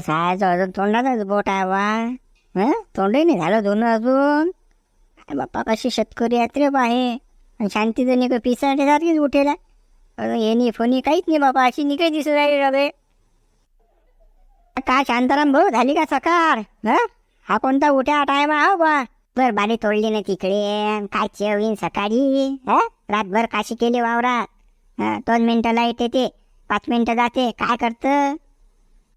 सायचं अजून तोंडातच बोट आहे बा तोंडही नाही झालं दोन अजून बाप्पा कशी शेतकरी आहेत रे बा हे आणि शांतीचं निक पिसासारखीच उठेला अजून येणी फोनी काहीच नाही बाबा अशी निकळी दिसू राहिली रवे काय शांताराम भाऊ झाली का सकार? हा? कोणता उठ्या टायमा हा बा. बर बारी तोडली ना तिकडे. काय चवीन सकाळी रातभर काशी केली वावरात. दोन मिनिटाला लाइट येते पाच मिनिटं जाते. काय करतं?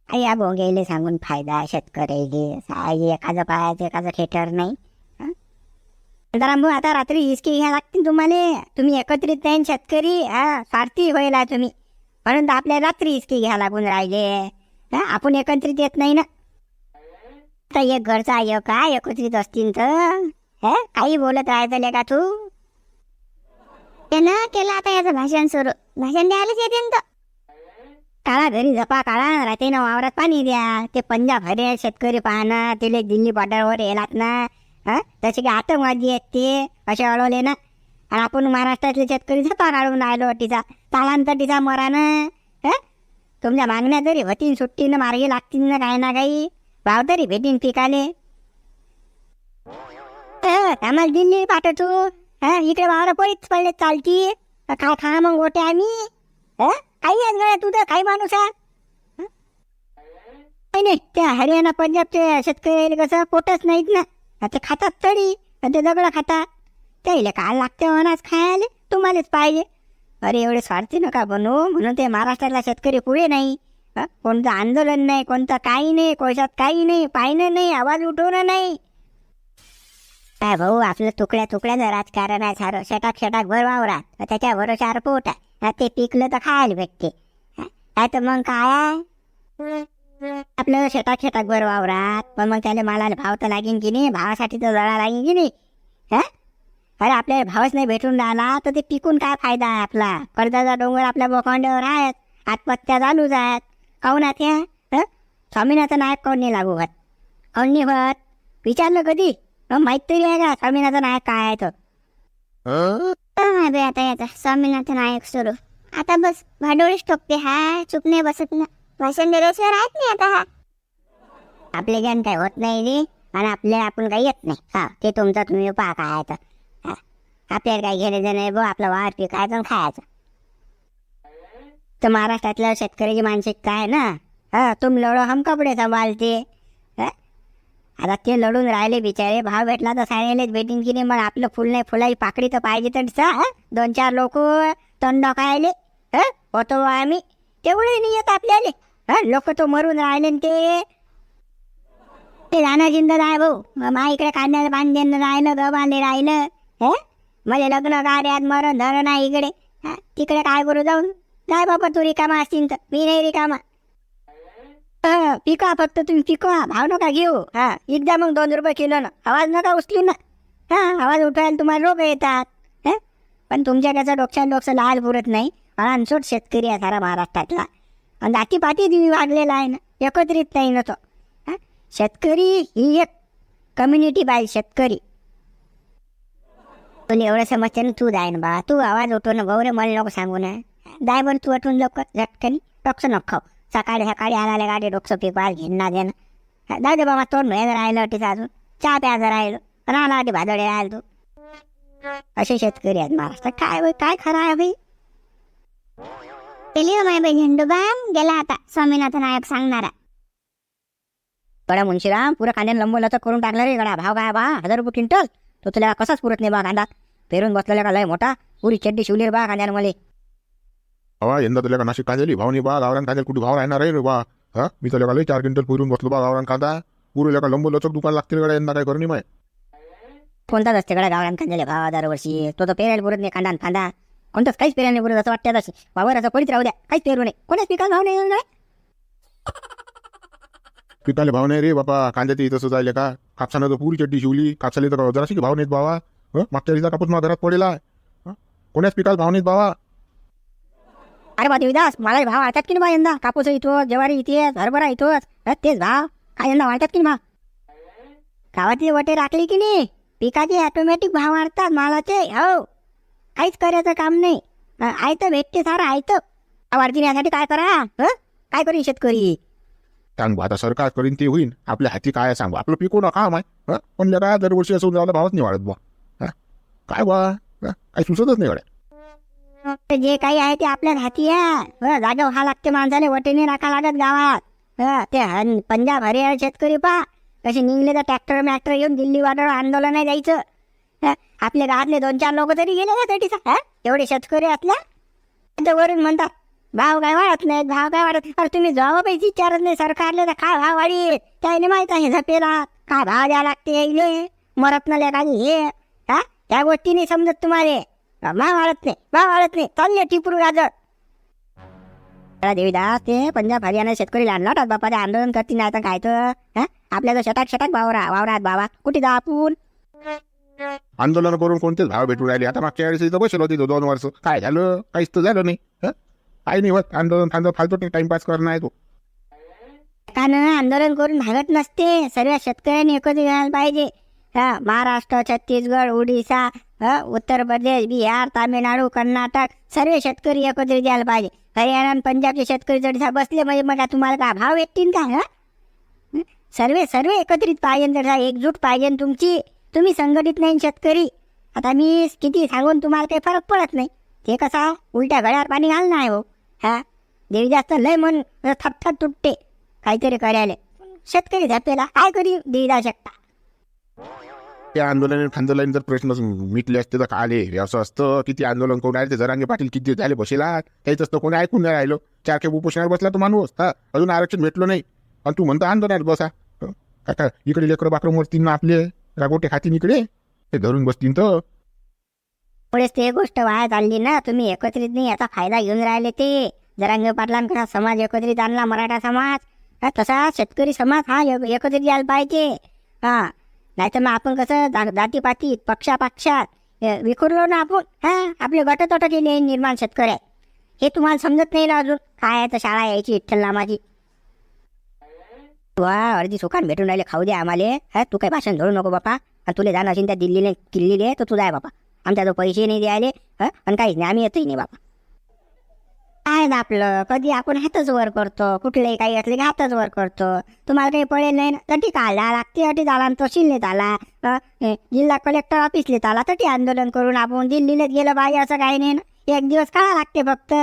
आई या भोंगेले सांगून फायदा शेतकऱ्याले एखादं पायाचं एखादं थेटर नाही. शांताराम भाऊ आता रात्री हिसकी घ्या लागतील तुम्हाला. तुम्ही एकत्रित नाही शेतकरी. हा स्वार्थी होईल तुम्ही. म्हणून तर रात्री हिसकी घ्या लागून राहिले. हा आपण एकत्रित येत नाही ना. तर एक घरचा एक काय एकत्रित असतील तर. हे काही बोलत राहायचं का तू? त्यानं केलं आता याचं भाषण सुरू. भाषण द्यायलाच येते ना काळा घरी जपा काढा राहते ना वावरात पाणी द्या. ते पंजाब हरे शेतकरी पाहणं तिले दिल्ली बॉर्डरवर येलात ना. हा? तसे की आतंकवादी आहेत ते असे अडवले ना. आणि आपण महाराष्ट्रातले शेतकरी झपा काढून राहिलो तिचा तालांतर तिचा मरानं तुमच्या मागण्या तरी होतीन सुट्टीनं मार्गी लागतील ना काही ना काही. भाव तरी भेटीन पिकाले. आम्हाला दिल्ली पाठवतो हा इकडे वावर पळीत पडले चालती. काय खा मग गोटे आम्ही. काही आहेत तू तर काही माणूस आहे नाही त्या हरियाणा पंजाबचे शेतकरी कसं पोटच नाहीत ना. ते खातात तरी ते दगडं खाता त्याला काय लागते अनाज खायला तुम्हालाच पाहिजे. अरे एवढे स्वार्थी नका बनू. म्हणून ते महाराष्ट्रातला शेतकरी पुढे नाही. कोणतं आंदोलन नाही कोणतं काही नाही कोशात काही नाही पाहिणं नाही आवाज उठवणं नाही. काय भाऊ आपलं तुकड्या तुकड्यानं राजकारण आहे सारं. शटाक शेटाक भर वावरात. त्याच्या भरोशावर पोट आहे. ते पिकलं तर खायला भेटते. काय तर मग काय आपलं शेतात शेतात भर वावरात. पण मग त्याला मालाला भाव तर लागेन की नाही? भावासाठी तर जळा लागेन की नाही? हा? अरे आपल्याला भावच नाही भेटून राहिला तर ते पिकून काय फायदा आहे आपला? कर्जाचा डोंगर आपल्या बोकांड्यावर आहेत आत्महत्या चालूच आहेत. काहून आहेत ह्या स्वामीनाथन नायक काहून नाही लागू होत? काहून नाही होत? विचारलं कधी? मग माहीत तरी आहे का स्वामीनाथन नायक काय आहे तर बे आता याचा स्वामीनाथन नायक सुरू. आता बस भांडवळीच ठोकते हा चुप नाही बसत ना. भाषण दिल्याशिवाय राहत नाही आता हा. आपले ज्ञान काय होत नाही रे आणि आपल्याला आपण काही येत नाही. हा ते तुमचा तुम्ही पहा काय आहे तर. आपल्याला काही घेणे देणे बो आपलं वावर काय आणि खायचं. तर महाराष्ट्रातल्या शेतकऱ्याची मानसिकता आहे ना? हा तुम लढो हम कपडे सांभाळते. आता ते लढून राहिले बिचारे भाव भेटला तर सारेलेच भेटीन की नाही मग आपलं फुल नाही फुलाची पाकडी तर पाहिजे तर सा, दोन चार लोक तंड खायले होतो आम्ही. तेवढे नाही येत आपल्याला. हा लोक तो मरून राहिले ते. ते जाणं जिंदत आहे भाऊ. मग मा इकडे कांद्याला बांधेन राहिलं ग बांधे राहिलं हे? मला लग्न कार्यात मरण धरण नाही इकडे. हा तिकडे काय करू जाऊन? काय बाबा तू रिकामा असतील तर. मी नाही रिकामा. हं, पिका फक्त तुम्ही पिकवा. भाव नका घेऊ. हा एकदा मग दोन रुपये किलो ना. आवाज नका उचलू ना. हा आवाज उठवायला तुम्हाला रोग येतात. पण तुमच्या त्याचं डोक्यात डोकं लाल पुरत नाही. अनसोट शेतकरी आहे सारा महाराष्ट्रातला. आणि दातीपाती तुम्ही वागलेला आहे ना. एकत्रित नाही ना तो. शेतकरी ही एक कम्युनिटी बाय शेतकरी. पण एवढं समजते ना तू जाय ना बा. तू आवाज उठव ना भाऊ रे मला नको सांगू ना. जाय बरं तू उठून लवकर झटकन डोकसं नको खाऊ. सकाळी सकाळी आणायला गाडी डोकसं पिकवायला घेऊन ना देणं हा, जाऊ दे बाबा तोंड हे राहिलं तिथं अजून. चहा प्यायचं राहिलं. राहिला आधी भादडे राहिलं तू. असे शेतकरी आहेत महाराष्ट्रात. काय होय, काय खरं आहे भाई केली हो माय बाई झेंडूबाम गेला आता स्वामीनाथन नायक सांगणारा. गडा मुंशीराम पुरा कांद्याने लंबोलचक करून टाकलं रे गडा भाव काय बा? हजार रुपये क्विंटल? तो तुला कसाच पुरत नाही बा कांदा? पेरून बसलेला का लय मोठा? पुरी चड्डी शिवली बा कांद्यानं मला. हवा यंदा तुला का नाशिक कांद्याली भावनी बा गावरान कांद्याला कुठे भाव राहणार आहे रे बा? हा? मी तुला का लय चार क्विंटल पुरून बसलो बा गावरान कांदा? पुरीला का लंबो लचक दुकान लागतील गड्या यंदा काय करणी माय? कोणताच असते गडा गावरान कांद्याले भाव दरवर्षी? तो तर पेरायला पुरत नाही कांदा कांदा. कोणताच काहीच पेरायला नाही पुरत असं वाटतं वावर असं पडीत राहू द्या काहीच पेरू नाही कोणाच पिकाला भाव नाही पिकाले भाव नाही रे बापा. कांद्याचे तसं जायले का? कापसानं तर पुरी चड्डी शिवली. कापसाले तर जराशी भाव नाहीत बाबा हं? मागच्या वेळीचा कापूस माझ्या घरात पडेला आहे. कोण्याच पिकाला भाव नाहीत बाबा अरे बा देवीदास मला भाव वाटतात की ना बा यंदा? कापूस इथं ज्वारी इथे हरभरा इथंच. तेच भाव. काय यंदा वाटतात की नाही गावातली वटे राखली की नाही? पिकाचे ऑटोमॅटिक भाव वाढतात मालाचे. हो. काहीच करायचं काम नाही. आयतं भेटते सारं आयतं. वाढतील यासाठी काय करा? हं? काय करीन शेतकरी? सांगू आता सरकार करीन ते होईन. आपल्या हाती काय सांगू? आपलं पिकवणं काम आहे हां? पण काय दरवर्षी असं जायला भावच नाही वाढत बा हां? काय बा काही सुचतच नाही गड्या जे काही आहे ते आपल्या हाती आहे. जागा व्हा लागते माणसाने वटेने राखा लागत गावात. हं, ते हन- पंजाब हरियाणा शेतकरी पा कसे निघले तर ट्रॅक्टर मॅक्टर येऊन दिल्ली वाटर आंदोलन नाही जायचं. हं, आपल्या गावातले दोन चार लोक तरी गेले ना एवढे शेतकरी असल्या? वरून म्हणतात भाव काय वाढत नाही भाव काय वाढत अरे तुम्ही जबाब पैसे विचारत नाही सरकारले तर काय भाव वाढी त्याने माहीत आहे झपेला. काय भाव द्या लागते इले मरत नाही काही हे? हा? त्या गोष्टी नाही समजत तुम्हाला. भाव वाढत नाही भाव वाढत नाही. चालले टिपरू गाजर देवीदास ते पंजाब हरियाणा शेतकरी आणला बापा ते आंदोलन करतील नाही आता काय तर? आपल्या तर शटाक शटाक वावरा वावरात बाबा. कुठे जा आपण आंदोलन करून कोणतेच भाव भेटून राहिले? आता मागच्या वेळेस इथं बसलो होती दोन वर्ष. काय झालं? काहीच तर झालं नाही. काही नाही होत. आंदोलन फांदो फालतू टाइमपास करणं आहे तो. का ना आंदोलन करून भागत नसते. सर्व शेतकऱ्यांनी एकत्र यायला पाहिजे. हा महाराष्ट्र छत्तीसगड ओडिशा हा उत्तर प्रदेश बिहार तामिळनाडू कर्नाटक सर्व शेतकरी एकत्रित यायला पाहिजे. हरियाणा आणि पंजाबचे शेतकरी जर बसले म्हणजे मग आता तुम्हाला काय भाव भेटतील का हा? सर्व सर्व एकत्रित पाहिजे जर एकजूट पाहिजे तुमची. तुम्ही संघटित नाही शेतकरी. आता मी किती सांगून तुम्हाला काही फरक पडत नाही. ते कसा उलट्या घड्यावर पाणी घालणं आहे हो. हा? देवी जास्त लय मन थपथप तुटते. काहीतरी करायला. शेतकरी झपेला काय करी? देवीदा शकता. त्या आंदोलन फांदोलन जर प्रश्न मिटले असते तर आले हे असं असतं किती आंदोलन करून राहिले? ते जरांगे पाटील किती झाले बसेला? त्याच असतं. कोणी ऐकून नाही राहिलो. चार खेप उपोषणावर बसला तो माणूस. हा? अजून आरक्षण भेटलो नाही. आणि तू म्हणतो आंदोलनात बसा. काका इकडे लेकरं बाकरं मोडतील ना आपले. रागोटे खातील इकडे. ते धरून बसतील तर. पुढेच ते गोष्ट वाया चालली ना तुम्ही एकत्रित नाही याचा फायदा घेऊन राहिले ते. जरांगे पाटलांकडे समाज एकत्रित आणला मराठा समाज. तसा शेतकरी समाज हा एकत्रित यायला पाहिजे. हा नाही तर मग आपण कसं जा- जातीपातीत पक्षापक्षात विखुरलो ना आपण. हा आपले गटतट केले निर्माण शेतकऱ्या हे तुम्हाला समजत नाही ना अजून? काय तर शाळा यायची विठ्ठल नामाची वा अर्धी सुखान भेटून राहिले खाऊ दे आम्हाला. हा तू काही भाषण धरू नको बापा. आणि तुला जाणं असेल त्या दिल्लीने किल्लीले तर तुझा आहे बापा. आमच्या तो पैसे नाही द्यायले हं? आणि काहीच नाही आम्ही येतोय नाही बाबा. काय ना आपलं कधी आपण हातच वर करतो कुठलेही काही असले की हातच वर करतो. तुम्हाला काही पडेल नाही ना तटी आला? लागते अटी झाला आणि तो शिल्लेत आला जिल्हा कलेक्टर ऑफिसलेत आला तटी आंदोलन करून आपण दिल्लीलाच गेलं पाहिजे असं काही नाही ना. एक दिवस काळा लागते फक्त?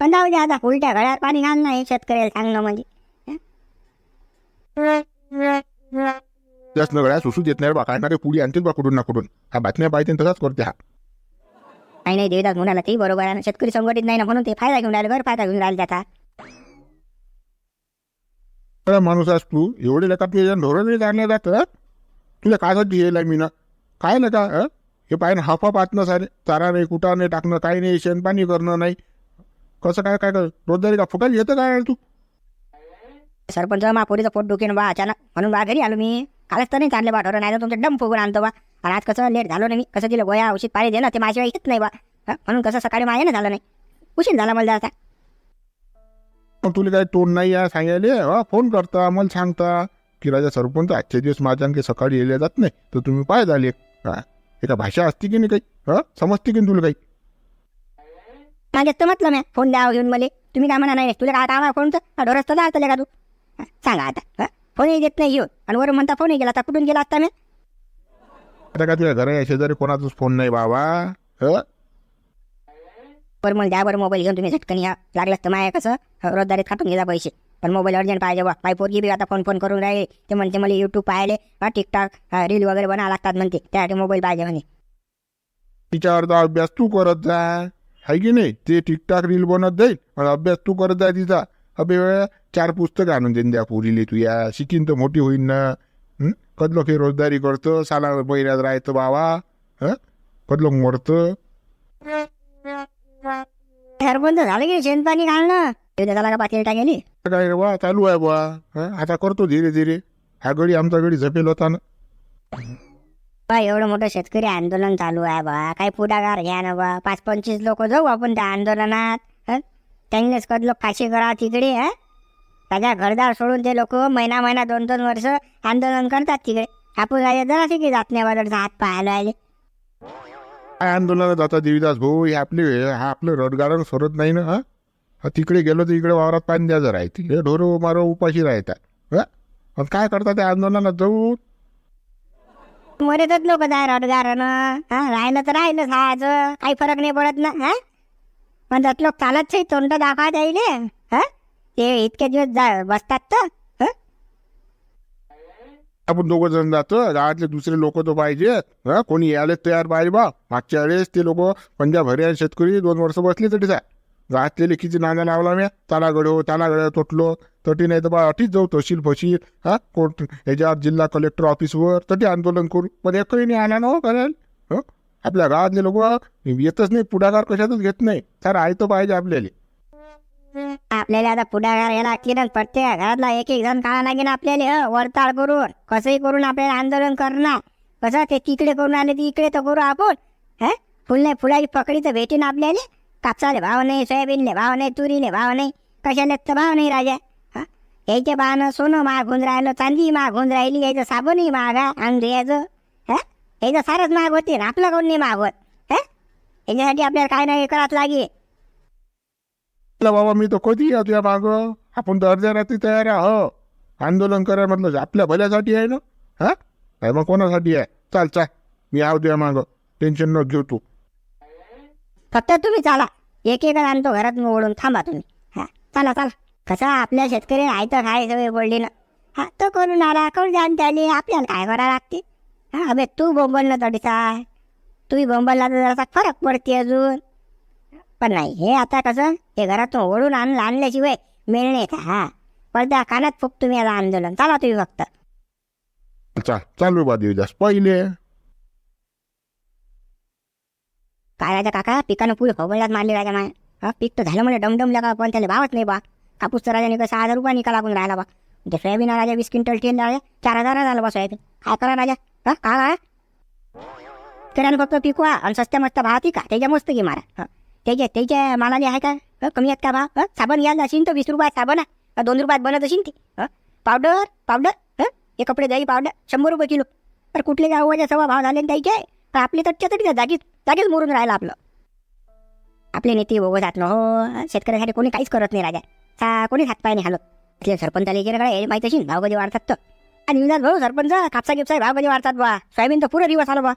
पण जाऊ दे आता उलट्या घड्यात पाणी घालणं हे शेतकऱ्याला सांगणं म्हणजे. जास्त गळ्या सुसू देत नाही बा काय ना पुढे आणतील बा कुठून ना कुठून. हा बातम्या पाहिजे तसाच करते हा. काही नाही देवदास म्हणाला ते बरोबर आहे ना. शेतकरी संघटित नाही ना म्हणून ते फायदा घेऊन राहिले फायदा घेऊन राहिले त्याचा. अरे माणूस आहेस तू. एवढे लेखा तुझ्या धोरण जाणले जात तुला कायसाठी येईल मी ना. काय ना का हं? हे पाय ना हाफा पातणं सारे चारा नाही कुटा नाही टाकणं काही नाही शेणपाणी करणं नाही. कसं काय काय कर? रोजदारी का फुकायला येतं काय तू? सरपंच महापुरीचं पोट दुखेन बा अचानक. म्हणून बा घरी आलो मी. कालच तर नाही चालले बा ठरवून नाही तर तुमचं डम फुगून आणतो बा. आणि आज कसं लेट झालो नाही मी कसं दिलं गोया औषध पाणी दे ना ते माझ्याशिवाय येत नाही बा? म्हणून कसं सकाळी माझ्या ना झालं नाही. उशीर झाला मला आता. मग तुला काही तोंड नाही आहे सांगायले? हा फोन करता मला सांगता. की राजा सरपंच आजचे दिवस माझ्या सकाळी येले जात नाही तर तुम्ही पाय झाले. हा एका भाषा असते की नाही काही? हा समजते की नाही तुला काही? मागे तर म्हटलं मी फोन द्यावं घेऊन मला. तुम्ही काय म्हणा नाही तुला काय आता फोन तर डोरस तर जायचं का तू? सांगा आता? फोनही देत नाही घेऊन आणि वरून म्हणता फोनही गेला आता कुठून गेला आता मी? आता काय तुझ्या घरा शेजारी कोणाचाच फोन नाही बाबा. ह? बरं मला द्या बरं मोबाईल घेऊन तुम्ही झटकन या. लागलं तर माय कसं? रोजदारीत खाटून घ्या पैसे. पण मोबाईल अर्जंट पाहिजे बा माय पोरगी बी आता फोन फोन करून राहिले. ते म्हणते मला युट्यूब पाहिले. हा टिकटॉक रील वगैरे बनवा लागतात म्हणते. त्यासाठी मोबाईल पाहिजे म्हणे. तिच्यावरचा अभ्यास तू करत जा. आहे की नाही? ते ठीकठाक रील बनत जाईल. आणि अभ्यास तू करत जा तिचा. अबे चार पुस्तकं आणून देईन द्या पुरीले तू या शिकीन तर मोठी होईन ना? कदलो काही रोजदारी करतो. साला महिन्यात राहतं बाबा. हं? कदलो मरतं. सरपंच झालं की शेणपाणी घालणं? ते झाला का पातेल टाकेली. काय रे बा चालू आहे बा हं? आता करतो धीरे धीरे. हा गडी आमचा गडी झपेल होता ना. बा एवढं मोठं शेतकरी आंदोलन चालू आहे बा काही पुढाकार घ्या ना बा पाच पंचवीस लोक जाऊ आपण त्या आंदोलनात? त्यांनीच कदलो फाशी करा तिकडे हा? त्याच्या घरदार सोडून ते लोक महिना महिना दोन दोन वर्ष आंदोलन करतात तिकडे. आपण राजा जरा की जात नाही बाजारचा हात पाहायला आले. काय आंदोलनात जाता देवीदास भाऊ? हे आपले हा आपलं रोजगार सोडत नाही ना हा? हा, तिकडे गेलो तर इकडे वावरात पाणी द्यायचं राहते हे ढोरं मारो उपाशी राहतात हा? काय करतात त्या आंदोलनात जाऊन? मरेतच लोक जाय रोजगारानं हा? राहिलं तर राहिलं खायचं. काही फरक नाही पडत ना हा? पण त्यात कालच तोंड दाखवा द्यायले हा? ते इतके दिवस जा बसतात तर आपण दोघं जण जातो गावातले दुसरे लोक तर पाहिजे हा? कोणी यायला तयार पाहिजे बा. मागच्या वेळेस ते लोक पंजाब हरियाणा शेतकरी दोन वर्ष बसले तरी सा गावातले लेखीची नाण्या लावला मी ताला गडो ताला गड तुटलो. तटी नाही तर बा अटीच जाऊ तहसील फशील हा? कोर्ट याच्यावर जिल्हा कलेक्टर ऑफिसवर तटी आंदोलन करू. पण एकही नाही आला ना हो करायला आपल्या गावातले लोक येतच नाही पुढाकार कशातच घेत नाही. तर आहे तो पाहिजे आपल्याला. आपल्याला आता पुढाकार यायला किरण पडते प्रत्येक घरातला एक एक जण काढा लागेल आपल्याला वरताळ करून कसंही करून आपल्याला आंदोलन करणार. कसं ते तिकडे करून आले ते इकडे तर करू आपण हा. फुल नाही फुलाची पकडी तर भेटेन आपल्याला. कापसाले भाव नाही सोयाबीनले भाव नाही तुरीले भाव नाही. कशाले तर भाव नाही राजा हा. यायच्या भावानं सोनं महाग होऊन राहिलं चांदी महाग होऊन राहिली यायचं साबणही महाग आहे अंग हा. यायचं सारच महाग होते ना आपलं कोण नाही महाग होत? हा? याच्यासाठी आपल्याला काय नाही लागेल. म्हटलं बाबा मी तर कधी या तुझ्या मागं. आपण तर अर्ध्या रात्री तयार आहे हो. आंदोलन करा म्हटलं आपल्या भल्यासाठी आहे ना? हा? काय मग कोणासाठी आहे? चाल चाल. मी आव तुझ्या मागं. टेन्शन न घेऊ तू. फक्त तुम्ही चाला. एक एक आणतो घरात ओढून थांबा तुम्ही. हा? चला चला. कसं आपल्या शेतकरी आहे तर काय सवय पडली ना? हा तो करून आला. करून जाण त्याले आपल्याला काय करावं लागते? हा अबे तू बोंबललं तडीचा तूही बोंबलला तर जरासा फरक पडते अजून. पण नाही हे आता कसं हे घरातून ओढून आणलं आणल्याशिवाय मिळणे का हा. पडद्या कानात फुक तुम्ही आता आंदोलन. चला तुम्ही फक्त. चाल चालू बा देवीदास पहिले. काय राजा काका? पिकानं पुढे खोबळ्यात मारली राजा माय. हा पीक तर झालं म्हणजे डमडमलं का पण त्याला भावच नाही बा. कापूस तर राजाने कसं हजार रुपये निका लागून राहिला बा. ते सोयाबीन राजा वीस क्विंटल तेल राजा चार हजार झालं बा सोयाबीन. काय करा राजा. हा का काय त्याने फक्त पिकवा आणि सस्त्या मस्त भाव ती का त्याच्या मस्त की मारा त्याचे त्याच्या त्याच्या मालाने आहे का कमी आहेत का भाव साबण घ्यायला असेल तर वीस रुपयात साबण आहे दोन रुपयात बनत असेल ते पावडर पावडर हं हे कपडे जाई पावडर शंभर रुपये किलो तर कुठले गावाच्या सव्वा भाव झाले द्यायचे तर आपले तर तरी जागीच जागीच मोरून राहिलं आपलं आपले नेते बोगस जात हो शेतकऱ्यासाठी कोणी काहीच करत नाही राजा सा कोणीच हातपाय नाही हालत तिथे सरपंचाला गेलं काय माहीत असेल भाव कधी वाढतात तर आणि विनाश भाऊ सरपंच कापसा गिपसा भाव कधी वाढतात बा सोयाबीन तर पुरं दिवस आलो बा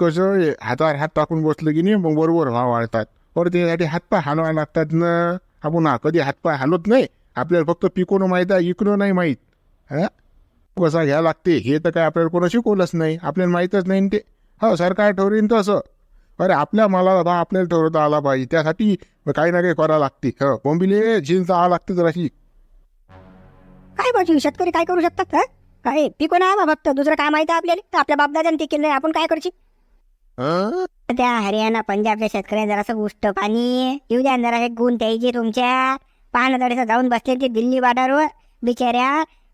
कसं हे हातावर हात टाकून बसलं की नाही मग बरोबर भाव वाढतात. पर त्यासाठी हातपाय हलवायला लागतात ना. आपण हा कधी हातपाय हलवत नाही. आपल्याला फक्त पिकवणं माहीत आहे इकणं नाही माहीत. हा? कसा घ्यावं लागते हे तर काय आपल्याला कोणा शिकवलंच नाही. आपल्याला माहीतच नाही ते. हो सरकार ठरवीन तसं. अरे आपल्या मालाला भाव आपल्याला ठरवता आला पाहिजे. त्यासाठी काही ना काही करावं लागते. हो बोंबिले झिलचा आला लागते जराशी काय बघू शेतकरी काय करू शकतात हं? काय पिको नाही बा फक्त दुसरं काय माहिती आहे आपल्याला? तर आपल्या बापदादाने ते केलं नाही आपण काय करची? त्या हरियाणा पंजाबच्या शेतकऱ्या जरासं उष्ट पाणी येऊ द्या जरा गुण द्यायचे तुमच्या. पान जाऊन बसले ते दिल्ली बॉर्डरवर बिचाऱ्या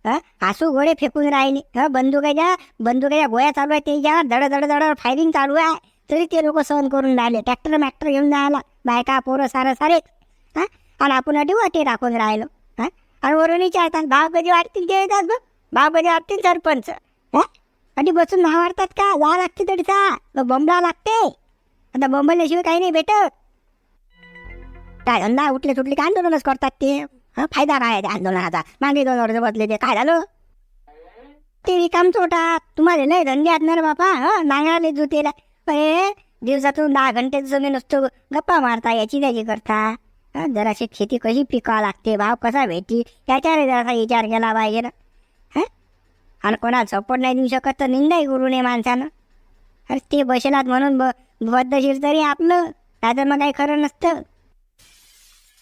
हं? आसू गोळे फेकून राहिले. ह बंदुकाच्या बंदुकाच्या गोळ्या चालू आहे त्याच्यावर दड दड दड फायरिंग चालू आहे. तरी ते लोक सहन करून राहिले. ट्रॅक्टर मॅक्टर घेऊन राहिला बायका पोरं सारं सारे हा? आणि आपण अटी वाटे राखून राहिलो. आणि वरून विचारतात भाव कधी वाटतील ते येतात बघ. भाव कधी वाटतील सरपंच. हा? आणि बसून नाव वाढतात का? वा लागते तडीचा. बॉम्बला लागते. आता बॉम्बल्याशिवाय काही नाही भेटत. काय धंदा उठले सुटले काय आंदोलनच करतात ते? हा फायदा काय आंदोलनाचा? मागे दोन वर्ष बसले ते. काय झालं? ते रिकाम चोटात. तुम्हाला लय धंदे आहेत ना रे बापा. हा नांगराले जुतेला. अरे दिवसातून दहा घंटे तुम्ही नुसतं गप्पा मारता याची त्याची करता. जराशी शेती कशी पिकावं लागते? भाव कसा भेटी? त्याच्यावर जरासा विचार केला पाहिजे ना. आणि कोणाला सपोर्ट नाही देऊ शकत तर निंदाही करू नये माणसानं. अरे ते बसेलात म्हणून ब बद्धशीर तरी आपलं. नाहीतर मग काही खरं नसतं.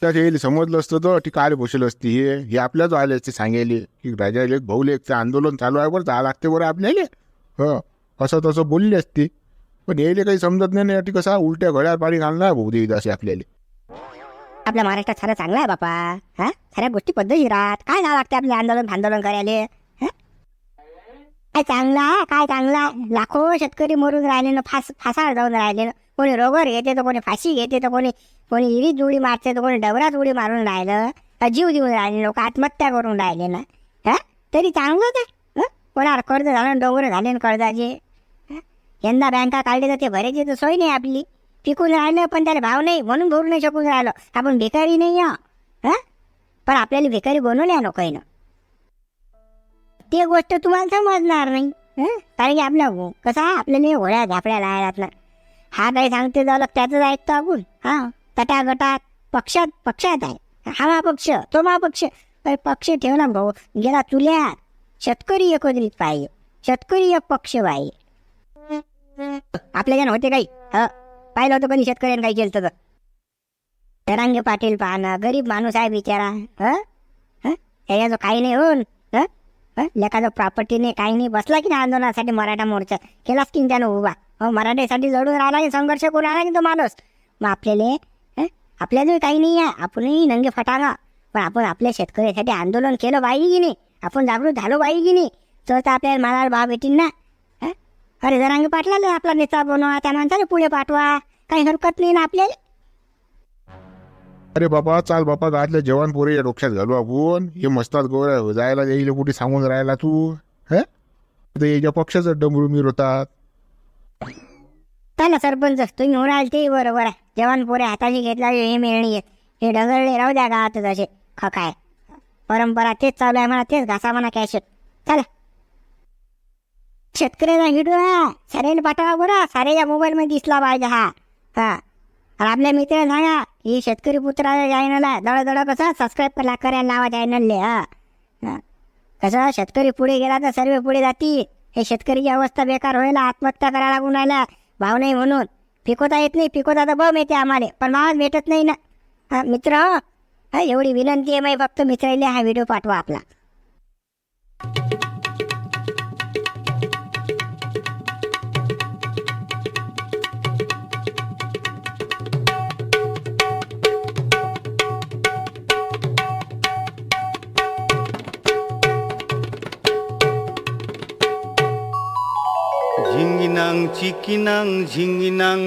त्याच्या येईल समजलं असतं तर ती काय बसेल असती? हे हे आपल्याच आले असते सांगेली. की राजा भाऊले ते आंदोलन चालू आहे बरं जा लागते बरं आपल्याला. हो असं तसं बोलली असते. पण यायले काही समजत नाही ना ती कसा उलट्या घड्याळ पाणी घालणार भाऊ देवीदास आपल्याला. आपल्या महाराष्ट्रात सारा चांगला आहे बापा. हा? साऱ्या गोष्टी पद्धती राहत काय जावं लागते आपले आंदोलन आंदोलन करायला? काय चांगला काय चांगला लाखो शेतकरी मरून राहिले ना फास फासाळ जाऊन राहिले ना कोणी रोगर घेते तर कोणी फाशी घेते तर कोणी कोणी इरीत उडी मारते तर कोणी डबरात उडी मारून राहिलं. का जीव देऊन राहिले लोक आत्महत्या करून राहिले ना हा? तरी चांगलंच आहे. कोणावर कर्ज झालं डोंगर झाले ना कर्जाचे. यंदा बँका काढले तर ते भरायची तर सोय नाही आपली. पिकून राहिलं पण त्याला भाव नाही म्हणून भरू नाही शकून राहिलं. आपण भिकारी नाही आहो हं? पण आपल्याला भिकारी बनवल्या लोकांना ते गोष्ट तुम्हाला समजणार नाही हं? कारण की आपला हो- कसा कसं आहे? आपल्याला होळ्या झापड्या लायलात ना. हा काही सांगते झालं त्याचंच ऐकतो आपण हा? तटागटात पक्षात पक्षात आहे. हा महापक्ष तो महापक्ष पक्ष. पक्ष ठेवला भाऊ गेला चुल्यात शेतकरी एकत्रित पाहिजे. शेतकरी एक पक्ष पाहिजे. आपल्या जण होते काही ह? पाहिलं होतं कोणी शेतकऱ्यानं काही केलं तर तरांगे पाटील पाहणं गरीब माणूस आहे बिचारा हं? हं? त्याच्याचं काही नाही होऊन हं? ह? लेखाचं प्रॉपर्टी नाही काही नाही. बसला की नाही आंदोलनासाठी मराठा मोर्चा? केलाच की त्यानं उभा? हो मराठीसाठी जडून राहिला की संघर्ष करून राहिला की तो माणूस. मग आपल्याला आपल्याजवळ काही नाही आहे. आपणही नंगे फटाका पण आपण आपल्या शेतकऱ्यासाठी आंदोलन केलं पाहिजे की नाही? आपण जागृत झालो पाहिजे की नाही? तर तर आपल्याला मालाला भाव भेटील ना? अरे जरांगे पाटलाला आपला नेता बनवा त्या माणसाला पुढे पाठवा. काही हरकत नाही ना आपल्याला. अरे बाबा चाल बापा गावातल्या जवान पोरे या डोक्यात घालू आपण. हे मस्तात गोळ जायला येईल कुठे सांगून राहिला तू? हे? ते याच्या पक्षाचं डमरू मिरवतात. चला सरपंच तुम्ही म्हणाल ते बरोबर आहे. जवान पोरे हाताशी घेतला हे मिळणी येत हे ढगळले राहू द्या गावातच असे खकाय परंपरा तेच चालू आहे म्हणा तेच घासा म्हणा कॅशेट चला. शेतकऱ्याचा व्हिडिओ ना. साऱ्याला पाठवा बरं. साऱ्याच्या मोबाईलमध्ये दिसला पाहिजे हा. हा. आणि आपल्या मित्र सांगा ही शेतकरी पुत्राच्या चॅनलला दळ दळ कसं? सबस्क्राईब करा. करायला लावा चॅनलले हा. कसं? शेतकरी पुढे गेला तर सर्व पुढे जातील. हे शेतकरीची अवस्था बेकार होईल. आत्महत्या करायला लागून राहिला. भाव नाही म्हणून. पिकवता येत नाही. पिकवता तर बम येते आम्हाला. पण मावाच भेटत नाही ना. हा मित्र. हो हा एवढी विनंती आहे माही फक्त मित्राला हा व्हिडिओ पाठवा आपला. চিকিনাং চিকিনাং ঝিঙিনাং